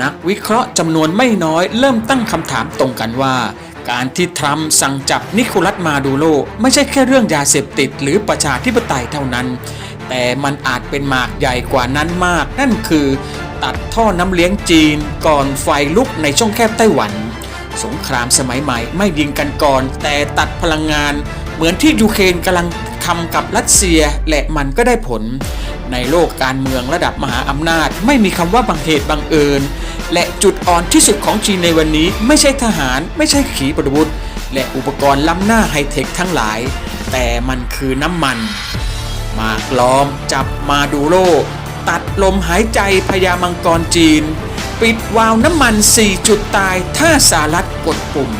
นักวิเคราะห์จำนวนไม่น้อยเริ่มตั้งคำถามตรงกันว่า การที่ทรัมป์สั่งจับนิโคลัสมาดูโรไม่ใช่แค่เรื่องยาเสพติดหรือประชาธิปไตยเท่านั้น แต่มันอาจเป็นหมากใหญ่กว่านั้นมาก นั่นคือตัดท่อน้ำเลี้ยงจีนก่อนไฟลุกในช่องแคบไต้หวัน สงครามสมัยใหม่ไม่ยิงกันก่อน แต่ตัดพลังงาน เหมือนที่ยูเครนกำลังทำกับรัสเซียและมันก็ได้ผล ในโลกการเมืองระดับมหาอำนาจ ไม่มีคำว่าบังเหตุบังเอิญ และจุดอ่อนที่สุดของจีนในวันนี้ ไม่ใช่ทหาร ไม่ใช่ขีปนาวุธ และอุปกรณ์ล้ำหน้าไฮเทคทั้งหลาย แต่มันคือน้ำมัน มากล้อมจับมาดูโรตัดลมหายใจพญามังกรจีน ปิดวาล์วน้ำมัน 4 จุดตายถ้าสหรัฐกดปุ่ม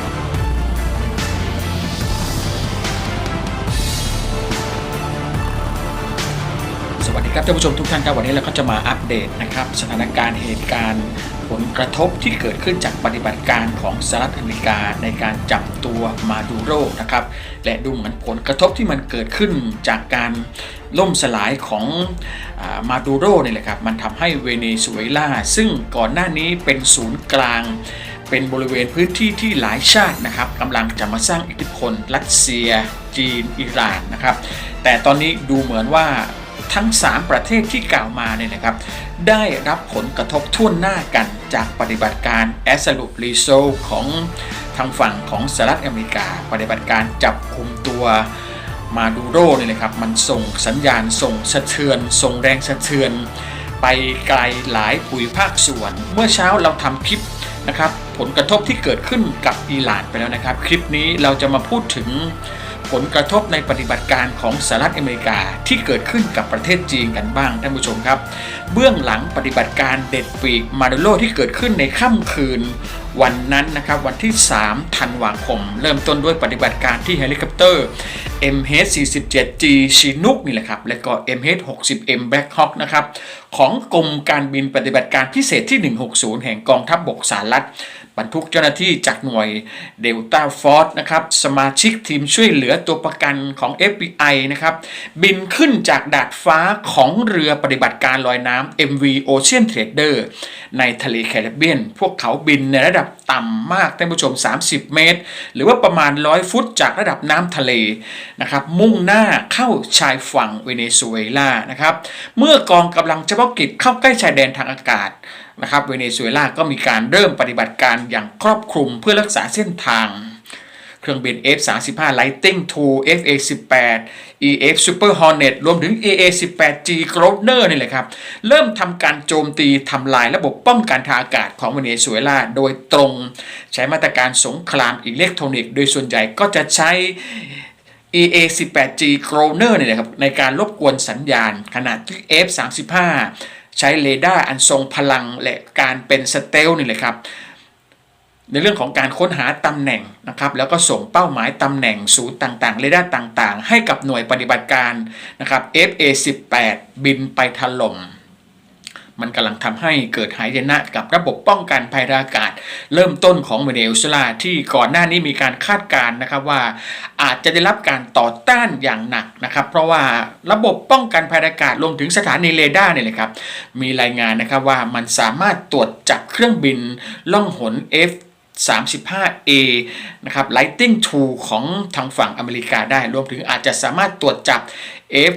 ครับท่านผู้ชมทุกท่านครับวันนี้เราก็จะมาอัปเดตนะครับสถานการณ์เหตุการณ์ผลกระทบที่เกิดขึ้นจากปฏิบัติการของสหรัฐอเมริกาในการจับตัวมาดูโรนะครับและดูเหมือนผลกระทบที่มันเกิดขึ้นจากการล่มสลายของมาดูโรนี่แหละครับมันทำให้เวเนซุเอลาซึ่งก่อนหน้านี้เป็นศูนย์กลางเป็นบริเวณพื้นที่ที่หลายชาตินะครับกำลังจะมาสร้างอิทธิพลรัสเซีย จีนอิหร่านนะครับ แต่ตอนนี้ดูเหมือนว่า ทั้ง 3 ประเทศที่กล่าวมาเนี่ยนะครับ ได้รับผลกระทบทั่วหน้ากันจากปฏิบัติการแอสลูปรีโซของทางฝั่งของสหรัฐอเมริกา ปฏิบัติการจับคุมตัวมาดูโรเนี่ยนะครับ มันส่งสัญญาณส่งสะเทือน ส่งแรงสะเทือน ไปไกลหลายภูมิภาคส่วน เมื่อเช้าเราทำคลิปนะครับ ผลกระทบที่เกิดขึ้นกับอิหร่านไปแล้วนะครับ คลิปนี้เราจะมาพูดถึง ผลกระทบในปฏิบัติการของสหรัฐอเมริกาที่เกิดขึ้นกับประเทศจีนกันบ้างท่านผู้ชมครับ เบื้องหลังปฏิบัติการเด็ดปีกมาดูโลที่เกิดขึ้นในค่ำคืน วันนั้นนะครับวันที่ 3 ธันวาคม เริ่มต้นด้วยปฏิบัติการที่เฮลิคอปเตอร์ MH47G ชินุกนี่แหละครับ และก็ MH60M Black Hawk นะครับของกรมการบินปฏิบัติการพิเศษที่ 160 แห่งกองทัพบบกสหรัฐ บรรทุกเจ้าหน้าที่จากหน่วยเดลต้าฟอร์ e นะครับสมาชิกทีมช่วยเหลือตัวประกันของ FBI นะครับบินขึ้นจากดาดฟ้าของเรือปฏิบัติการลอยน้ำ MV Ocean Trader ในทะเลแคริบเบียน พวกเขาบินในระดับต่ำมากท่านผู้ชม 30 เมตร หรือว่าประมาณ 100 ฟุตจากระดับน้ำทะเลนะครับมุ่งหน้าเข้าชายฝั่งเวเนซุเอลานะครับเมื่อกองกำลังเฉพาะกิจเข้าใกล้ชายแดนทางอากาศ นะครับเวเนซุเอลาก็มีการเริ่มปฏิบัติการอย่างครอบคลุมเพื่อรักษาเส้นทาง เครื่องบิน F-35 Lightning II FA-18 EF Super Hornet รวมถึง AA-18G Grosvenor นี่แหละครับ เริ่มทำการโจมตีทำลายระบบป้องกันทางอากาศของเวเนซุเอลาโดยตรง ใช้มาตรการสงครามอิเล็กทรอนิกส์โดยส่วนใหญ่ก็จะใช้ EA-18G Grosvenor เนี่ยนะครับในการรบกวนสัญญาณขณะที่ F-35 ใช้เรดาร์อันทรงพลังและการเป็นสเตลนี่เลยครับในเรื่องของการค้นหาตำแหน่งนะครับแล้วก็ส่งเป้าหมายตำแหน่งศูนย์ต่างๆเรดาร์ต่างๆ ให้กับหน่วยปฏิบัติการนะครับ FA-18 บินไปถล่ม มันกำลังทำให้เกิดหายนะกับระบบป้องกันภัยอากาศ เริ่มต้นของเวเนซุเอลาที่ก่อนหน้านี้มีการคาดการณ์นะครับว่า อาจจะได้รับการต่อต้านอย่างหนักนะครับ เพราะว่าระบบป้องกันภัยอากาศรวมถึงสถานีเรดาร์เนี่ยแหละครับมีรายงานนะครับว่ามันสามารถตรวจจับเครื่องบินล่องหน F 35A นะครับ Lightning II ของทางฝั่งอเมริกาได้ รวมถึงอาจจะสามารถตรวจจับ F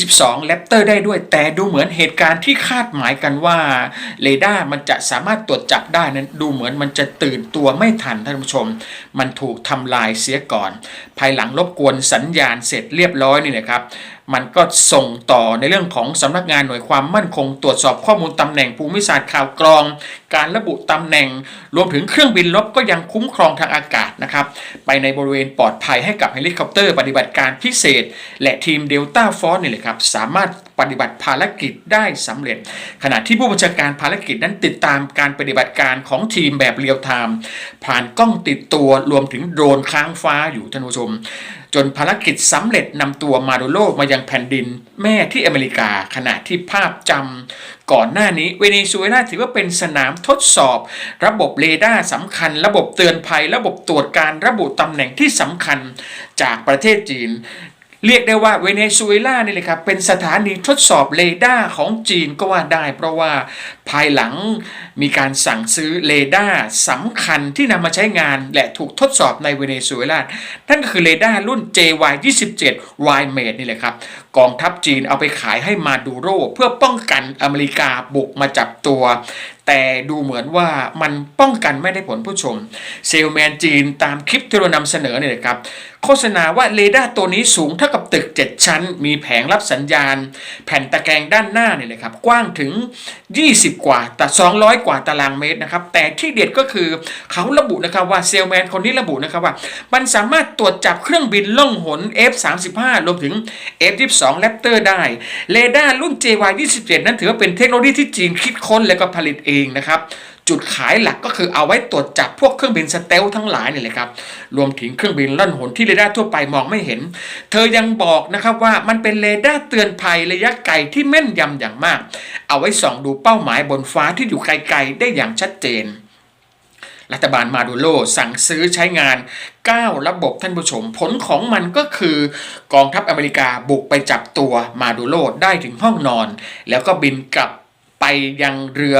22 Raptor ได้ด้วย แต่ดูเหมือนเหตุการณ์ที่คาดหมายกันว่าเรดาร์มันจะสามารถตรวจจับได้นั้นดูเหมือนมันจะตื่นตัวไม่ทันท่านผู้ชม มันถูกทำลายเสียก่อน ภายหลังรบกวนสัญญาณเสร็จเรียบร้อยนี่นะครับ มันก็ส่งต่อในเรื่องของสำนักงานหน่วยความมั่นคง ตรวจสอบข้อมูลตำแหน่งภูมิศาสตร์ข่าวกรอง การระบุตำแหน่ง รวมถึงเครื่องบินรบก็ยังคุ้มครองทางอากาศนะครับ ไปในบริเวณปลอดภัยให้กับเฮลิคอปเตอร์ปฏิบัติการพิเศษ และทีมเดลต้าฟอร์นี่แหละครับ สามารถปฏิบัติภารกิจได้สำเร็จ ขณะที่ผู้บัญชาการภารกิจนั้นติดตามการปฏิบัติการของทีมแบบเรียลไทม์ผ่านกล้องติดตัวรวมถึงโดรนค้างฟ้าอยู่ท่านผู้ชม จนภารกิจสำเร็จนำตัวมาโดโลมายังแผ่นดินแม่ที่อเมริกาขณะที่ภาพจำก่อนหน้านี้เวเนซุเอลาถือว่าเป็นสนามทดสอบ ระบบเรดาร์สำคัญ ระบบเตือนภัย ระบบตรวจการระบุตำแหน่งที่สำคัญจากประเทศจีนเรียกได้ว่าเวเนซุเอลานี่เลยครับเป็นสถานีทดสอบเรดาร์ของจีนก็ว่าได้ เพราะว่าภายหลังการสั่งซื้อเรดาร์สำคัญที่นำมาใช้งานและถูกทดสอบในเวเนซุเอลา นั่นก็คือเรดาร์รุ่น JY27 y m a d e นี่แหละครับ กองทัพจีนเอาไปขายให้มาดูโร เพื่อป้องกันอเมริกาบุกมาจับตัว แต่ดูเหมือนว่ามันป้องกันไม่ได้ผลผู้ชม เซลแมนจีนตามคลิปที่เรานำเสนอเนี่ยนะครับโฆษณาว่าเรดาร์ตัวนี้สูงเท่ากับตึก 7 ชั้น มีแผงรับสัญญาณ แผ่นตะแกรงด้านหน้าเนี่ยเลยครับกว้างถึง 20 กว่าแต่ 200กว่าตารางเมตรนะครับ แต่ที่เด็ดก็คือเขาระบุนะครับว่าเซลแมนคนนี้ระบุนะครับว่า มันสามารถตรวจจับเครื่องบินล่องหน F35 รวมถึง F22 Raptor ได้ เรดาร์รุ่น JY27 นั้นถือว่าเป็นเทคโนโลยีที่จีนคิดค้นและก็ผลิตเองนะครับ จุดขายหลักก็คือเอาไว้ตรวจจับพวกเครื่องบินสเตลทั้งหลายนี่แหละครับ รวมถึงเครื่องบินล่อนหนที่เรดาร์ทั่วไปมองไม่เห็น เธอยังบอกนะครับว่ามันเป็นเรดาร์เตือนภัยระยะไกลที่แม่นยำอย่างมาก เอาไว้ส่องดูเป้าหมายบนฟ้าที่อยู่ไกลๆ ได้อย่างชัดเจนรัฐบาลมาดูโลสั่งซื้อใช้งาน 9 ระบบท่านผู้ชม ผลของมันก็คือกองทัพอเมริกาบุกไปจับตัวมาดูโลได้ถึงห้องนอน แล้วก็บินกลับไปยังเรือ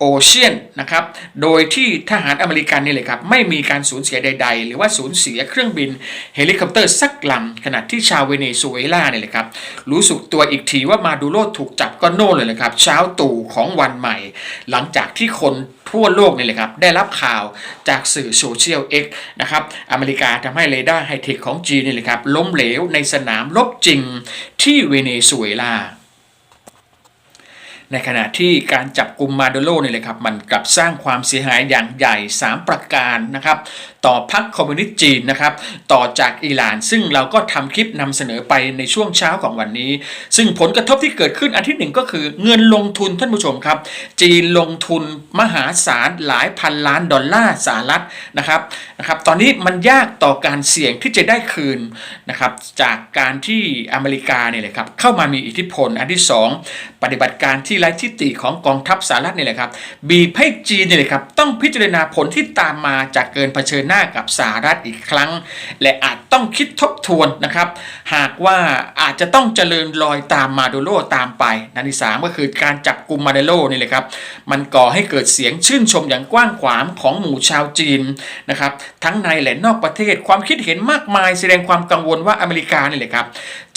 โอเชียนนะครับ โดยที่ทหารอเมริกันนี่เลยครับไม่มีการสูญเสียใด ๆ หรือว่าสูญเสียเครื่องบินเฮลิคอปเตอร์สักลำขณะที่ชาวเวเนซุเอลาเนี่ยเลยครับรู้สึกตัวอีกทีว่ามาดูโรถูกจับก็โน่นเลยนะครับ เช้าตู่ของวันใหม่ หลังจากที่คนทั่วโลกนี่เลยครับ ได้รับข่าวจากสื่อโซเชียลเอ็กนะครับ อเมริกาทำให้เรดาร์ไฮเทคของจีนนี่เลยครับ ล้มเหลวในสนามรบจริงที่เวเนซุเอลา ในขณะที่การจับกลุ่มมาโดโลนี่เลยครับมันกลับสร้างความเสียหายอย่างใหญ่ 3 ประการนะครับต่อพรรคคอมมิวนิสต์จีนนะครับต่อจากอิหร่าน ซึ่งเราก็ทำคลิปนำเสนอไปในช่วงเช้าของวันนี้ ซึ่งผลกระทบที่เกิดขึ้นอันที่หนึ่งก็คือเงินลงทุนท่านผู้ชมครับ จีนลงทุนมหาศาลหลายพันล้านดอลลาร์สหรัฐนะครับนะครับตอนนี้มันยากต่อการเสี่ยงที่จะได้คืนนะครับจากการที่อเมริกาเนี่ยแหละครับเข้ามามีอิทธิพลอันที่สองปฏิบัติการที่ไร้ทิฏฐิของกองทัพสหรัฐนี่แหละครับบีบให้จีนนี่แหละครับต้องพิจารณาผลที่ตามมาจากเกินเผชิญหน้ากับสหรัฐอีกครั้ง และอาจต้องคิดทบทวนนะครับ หากว่าอาจจะต้องเจริญรอยตามมาดูโลตามไปนันที่สามก็คือการจับกลุ่มมาดโลนี่แหละครับมันก่อให้เกิดเสียงชื่นชมอย่างกว้างขวางของหมู่ชาวจีนนะครับทั้งในและนอกประเทศความคิดเห็นมากมายแสดงความกังวลว่าอเมริกานี่แหละครับ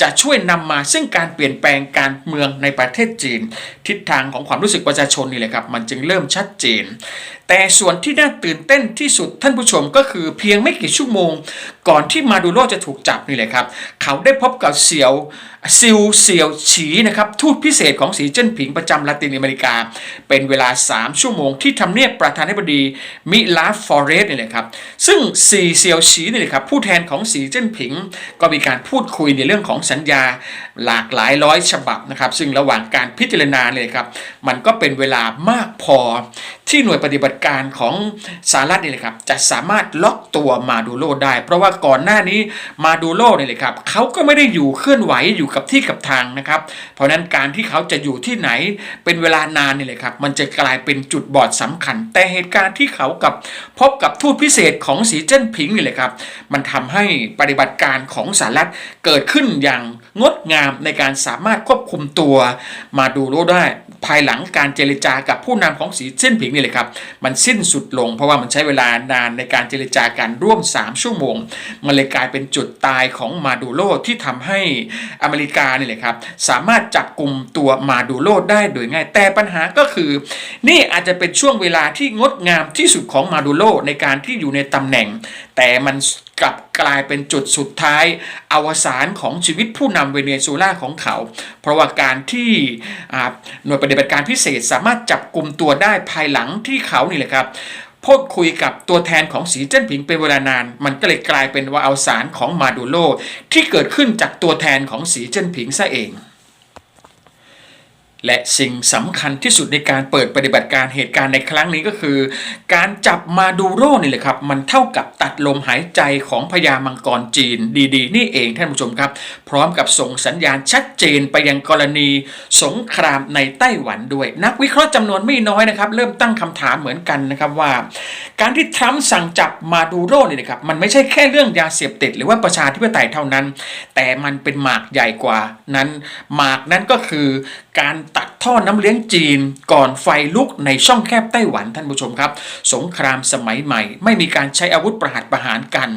จะช่วยนำมาซึ่งการเปลี่ยนแปลงการเมืองในประเทศจีนทศทางของความรู้สึกประชาชนนี่แหละครับ มันจึงเริ่มชัดเจน แต่ส่วนที่น่าตื่นเต้นที่สุดท่านผู้ชมก็คือเพียงไม่กี่ชั่วโมงก่อนที่มาดูโรจะถูกจับนี่แหละครับ เขาได้พบกับเสี่ยวซิลเสี่ยวฉีนะครับทูตพิเศษของสีเจิ้นผิงประจำละตินอเมริกา เป็นเวลา 3 ชั่วโมงที่ทำเนียบประธานาธิบดีมิลาฟอเรสนี่แหละครับ ซึ่งสีเสี่ยวฉีนี่แหละครับผู้แทนของสีเจิ้นผิง ก็มีการพูดคุยในเรื่องของสัญญาหลากหลายร้อยฉบับนะครับซึ่งระหว่างการพิจารณาเลยครับมันก็เป็นเวลามากพอที่หน่วยปฏิบัติการของสหรัฐนี่แหละครับจะสามารถล็อกตัวมาดูโลได้ เพราะว่าก่อนหน้านี้มาดูโลนี่แหละครับเขาก็ไม่ได้อยู่เคลื่อนไหวอยู่กับที่กับทางนะครับ เพราะฉะนั้นการที่เขาจะอยู่ที่ไหนเป็นเวลานานนี่แหละครับ มันจะกลายเป็นจุดบอดสำคัญ แต่เหตุการณ์ที่เขากับพบกับทูตพิเศษของสีเจิ้นผิงนี่แหละครับ มันทำให้ปฏิบัติการของสหรัฐเกิดขึ้นอย่าง งดงามในการสามารถควบคุมตัว มาดูโลได้ภายหลังการเจรจากับผู้นำของสีเจิ้นผิงนี่แหละครับ มันสิ้นสุดลง เพราะว่ามันใช้เวลานานในการเจรจากันร่วม 3 ชั่วโมง มันเลยกลายเป็นจุดตายของมาดูโลที่ทำให้อเมริกานี่แหละครับ สามารถจับกลุ่มตัวมาดูโลได้โดยง่าย แต่ปัญหาก็คือ นี่อาจจะเป็นช่วงเวลาที่งดงามที่สุดของมาดูโลในการที่อยู่ในตำแหน่ง แต่มัน กลับกลายเป็นจุดสุดท้ายอวสานของชีวิตผู้นำเวเนซุเอลาของเขา เพราะว่าการที่หน่วยปฏิบัติการพิเศษสามารถจับกลุ่มตัวได้ภายหลังที่เขานี่แหละครับพูดคุยกับตัวแทนของสีเจิ้นผิงเป็นเวลานาน มันก็เลยกลายเป็นว่าเอาสารของมาดูโลที่เกิดขึ้นจากตัวแทนของสีเจิ้นผิงซะเอง และสิ่งสำคัญที่สุดในการเปิดปฏิบัติการเหตุการณ์ในครั้งนี้ก็คือ การจับมาดูโรนี่แหละครับ มันเท่ากับตัดลมหายใจของพญามังกรจีนดีๆ นี่เองท่านผู้ชมครับ พร้อมกับส่งสัญญาณชัดเจนไปยังกรณีสงครามในไต้หวันด้วย นักวิเคราะห์จำนวนไม่น้อยนะครับ เริ่มตั้งคำถามเหมือนกันนะครับว่า การที่ทรัมป์สั่งจับมาดูโรนี่นะครับมันไม่ใช่แค่เรื่องยาเสพติด หรือว่าประชาธิปไตยเท่านั้น แต่มันเป็นหมากใหญ่กว่านั้นหมากนั้นก็คือการตัดท่อน้ำเลี้ยงจีน ก่อนไฟลุกในช่องแคบไต้หวันท่านผู้ชมครับ สงครามสมัยใหม่ ไม่มีการใช้อาวุธประหัตประหารกัน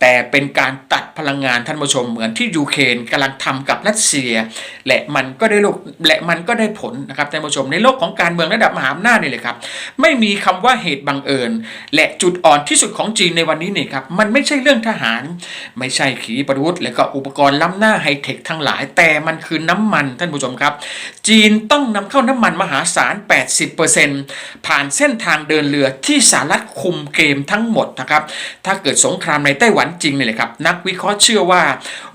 แต่เป็นการตัดพลังงานท่านผู้ชมเหมือนที่ยูเครนกำลังทำกับรัสเซีย และมันก็ได้ลูกและมันก็ได้ผลนะครับท่านผู้ชมในโลกของการเมืองระดับมหาอำนาจนี่เลยครับไม่มีคำว่าเหตุบังเอิญ และจุดอ่อนที่สุดของจีนในวันนี้เนี่ยครับมันไม่ใช่เรื่องทหาร ไม่ใช่ขีปนาวุธ และก็อุปกรณ์ล้ำหน้าไฮเทคทั้งหลาย แต่มันคือน้ำมันท่านผู้ชมครับ จีนต้องนำเข้าน้ำมันมหาศาล 80%ผ่านเส้นทางเดินเรือที่สหรัฐคุมเกมทั้งหมดนะครับถ้าเกิดสงครามในไต้หวันจริงนี่เลยครับ นักวิเคราะห์เชื่อว่า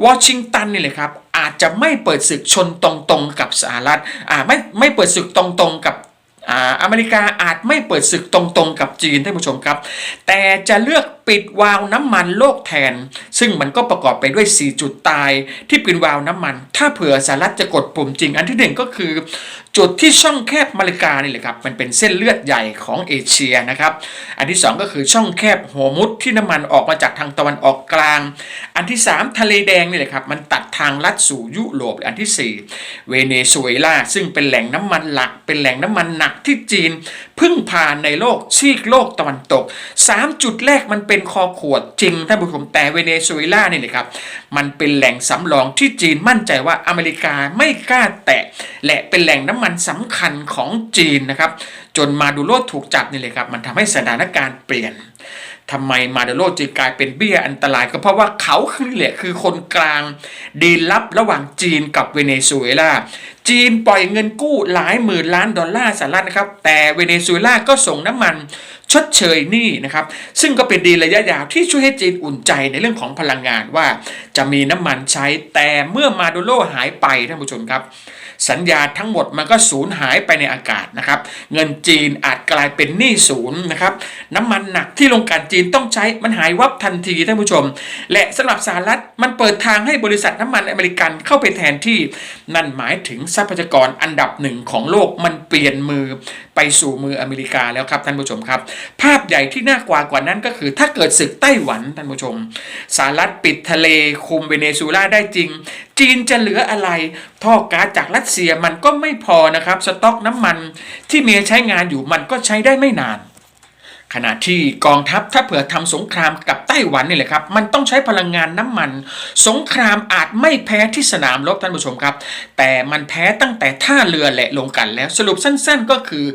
วอชิงตันนี่เลยครับอาจจะไม่เปิดศึกชนตรงๆกับสหรัฐอ่าไม่ไม่เปิดศึกตรงๆกับอ่าอเมริกาอาจไม่เปิดศึกตรงๆกับจีนท่านผู้ชมครับ แต่จะเลือก ปิดวาล์วน้ำมันโลกแทน ซึ่งมันก็ประกอบไปด้วย 4 จุดตายที่เป็นวาล์วน้ำมัน ถ้าเผื่อสหรัฐจะกดปุ่มจริง อันที่หนึ่งก็คือ จุดที่ช่องแคบมาเลกานี่แหละครับมันเป็นเส้นเลือดใหญ่ของเอเชียนะครับ อันที่ 2 ก็คือช่องแคบหัวมุดที่น้ำมันออกมาจากทางตะวันออกกลาง อันที่ 3 ทะเลแดงนี่แหละครับมันตัดทางลัดสู่ยุโรปอันทีสี่4 เวเนซุเอลาซึ่งเป็นแหล่งน้ำมันหลัก เป็นแหล่งน้ำมันหนักที่จีนพึ่งพาในโลกซีกโลกตะวันตก 3 จุดแรกมันเป็นคอขวดจริงท่านผู้ชมแต่เวเนซุเอลานี่เละครับมันเป็นแหล่งสำรองที่จีนมั่นใจว่าอเมริกาไม่กล้าแตะ และเป็นแหล่งน้ำมันสำคัญของจีนนะครับ จนมาดูโรถูกจับนี่เลยครับมันทำให้สถานการณ์เปลี่ยน ทำไมมาเดโลจึงกลายเป็นเบี้ยอันตรายก็เพราะว่าเขาคือแหละคือคนกลางดีลลับระหว่างจีนกับเวเนซุเอลาจีนปล่อยเงินกู้หลายหมื่นล้านดอลลาร์สหรัฐนะครับ แต่เวเนซุเอลาก็ส่งน้ำมันชดเชยหนี้นะครับ ซึ่งก็เป็นดีระยะยาวที่ช่วยให้จีนอุ่นใจในเรื่องของพลังงานว่าจะมีน้ำมันใช้แต่เมื่อมาโดโลหายไปท่านผู้ชมครับ สัญญาทั้งหมดมันก็สูญหายไปในอากาศนะครับ เงินจีนอาจกลายเป็นหนี้ศูนย์นะครับ น้ำมันหนักที่ลงการจีนต้องใช้มันหายวับทันทีท่านผู้ชม และสำหรับสหรัฐมันเปิดทางให้บริษัทน้ำมันอเมริกันเข้าไปแทนที่ นั่นหมายถึงทรัพยากรอันดับหนึ่งของโลกมันเปลี่ยนมือไปสู่มืออเมริกาแล้วครับท่านผู้ชมครับ ภาพใหญ่ที่น่ากลัวกว่านั้นก็คือ ถ้าเกิดศึกไต้หวันท่านผู้ชมสหรัฐปิดทะเลคุมเวเนซุเอลาได้จริง จีนจะเหลืออะไรท่อก๊าซจากรัสเซียมันก็ไม่พอนะครับ สต็อกน้ำมันที่เมียใช้งานอยู่มันก็ใช้ได้ไม่นาน ขณะที่กองทัพถ้าเผื่อทำสงครามกับไต้หวันนี่แหละครับ มันต้องใช้พลังงานน้ำมัน สงครามอาจไม่แพ้ที่สนามรบท่านผู้ชมครับ แต่มันแพ้ตั้งแต่ท่าเรือและลงกันแล้วสรุปสั้น ๆก็คือ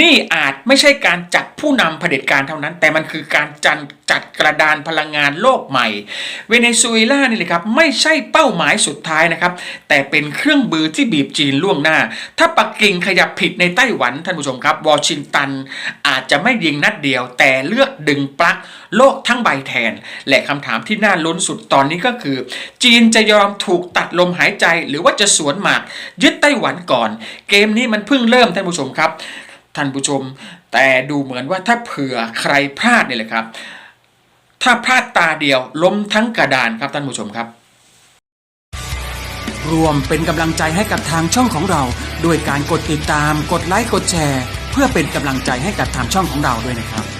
นี่อาจไม่ใช่การจัดผู้นำเผด็จการเท่านั้น แต่มันคือการจัดจัดกระดานพลังงานโลกใหม่ เวเนซุเอลานี่แหละครับไม่ใช่เป้าหมายสุดท้ายนะครับ แต่เป็นเครื่องบือที่บีบจีนล่วงหน้า ถ้าปักกิ่งขยับผิดในไต้หวันท่านผู้ชมครับวอชิงตันอาจจะไม่ยิงนัดเดียวแต่เลือกดึงปลั๊กโลกทั้งใบแทน และคำถามที่น่าลุ้นสุดตอนนี้ก็คือ จีนจะยอมถูกตัดลมหายใจ หรือว่าจะสวนหมาก ยึดไต้หวันก่อน เกมนี้มันเพิ่งเริ่มท่านผู้ชมครับ ท่านผู้ชม แต่ดูเหมือนว่าถ้าเผื่อใครพลาดเนี่ยแหละครับ ถ้าพลาดตาเดียวล้มทั้งกระดานครับท่านผู้ชมครับรวมเป็นกำลังใจให้กับทางช่องของเรา ด้วยการกดติดตาม กดไลค์ กดแชร์ เพื่อเป็นกำลังใจให้กับทางช่องของเราด้วยนะครับ